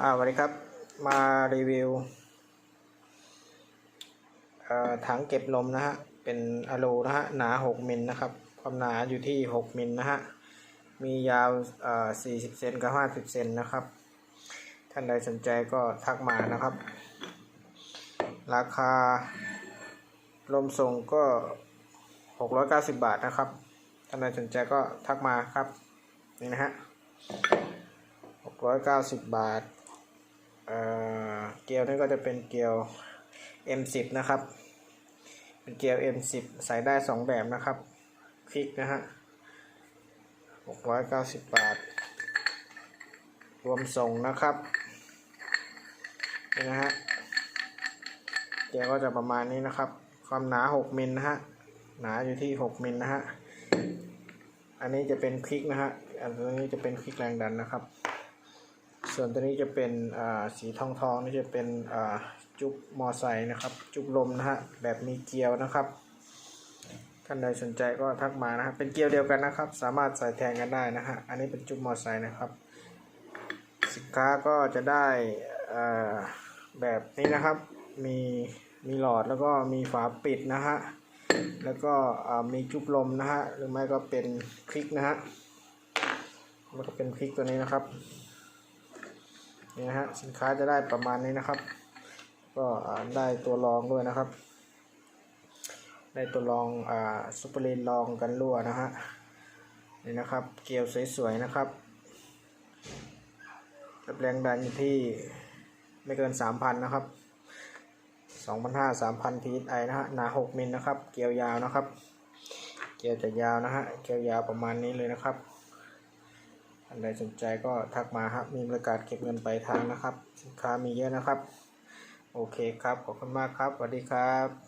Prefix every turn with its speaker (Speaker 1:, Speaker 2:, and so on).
Speaker 1: อ่าสวัสดีครับมารีวิวถังเก็บลมนะฮะเป็นอะลูนะฮะหนา 6 มิลนะครับ ความหนาอยู่ที่ 6 มิลนะฮะมียาวเอ่อ40 เซนกับ 50 เซนนะครับ ท่านใดสนใจก็ทักมานะครับ ราคาลมส่งก็ 690 บาทนะครับ ท่านใดสนใจก็ทักมาครับ นี่นะฮะ690 บาท เกลียวนี่ก็จะเป็นเกลียว M10 นะครับ เป็นเกลียว M10 ใส่ได้ 2 แบบนะครับคลิกนะฮะ690 บาท รวมส่งนะครับนี่นะฮะเกลียวก็จะประมาณนี้นะครับ ความหนา 6มิลนะฮะหนาอยู่ที่ 6มิลนะฮะอันนี้จะเป็นคลิกนะฮะ อันนี้จะเป็นคลิกแรงดันนะครับ ส่วนตัวนี้จะเป็นสีทองทองนี่จะเป็นจุกมอไซค์นะครับ จุกลมนะฮะแบบมีเกลียวนะครับท่านใดสนใจก็ทักมานะครับเป็นเกลียวเดียวกันนะครับ สามารถใส่แทนกันได้นะฮะอันนี้เป็นจุกมอไซค์นะครับ สินค้าก็จะได้แบบนี้นะครับมีมีหลอดแล้วก็มีฝาปิดนะฮะแล้วก็มีจุกลมนะฮะหรือไม่ก็เป็นคลิกนะฮะแล้วก็เป็นคลิกตัวนี้นะครับ นี่นะฮะสินค้าจะได้ประมาณนี้นะครับ ก็ได้ตัวรองด้วยนะครับ ได้ตัวรองอ่าซุปเปอร์เลนรองกันรั่วนะฮะนี่นะครับ เกลียวสวยๆนะครับแรงดันอยู่ที่ไม่เกิน 3,000 นะครับ 2,500 3,000 psi นะฮะ หนา 6 มิลนะครับ เกลียวยาวนะครับ เกลียวจะยาวนะฮะ เกลียวยาวประมาณนี้เลยนะครับ ท่านใดสนใจก็ทักมาครับมีบริการเก็บเงินปลายทางนะครับ สินค้ามีเยอะนะครับ โอเคครับ ขอบคุณมากครับสวัสดีครับ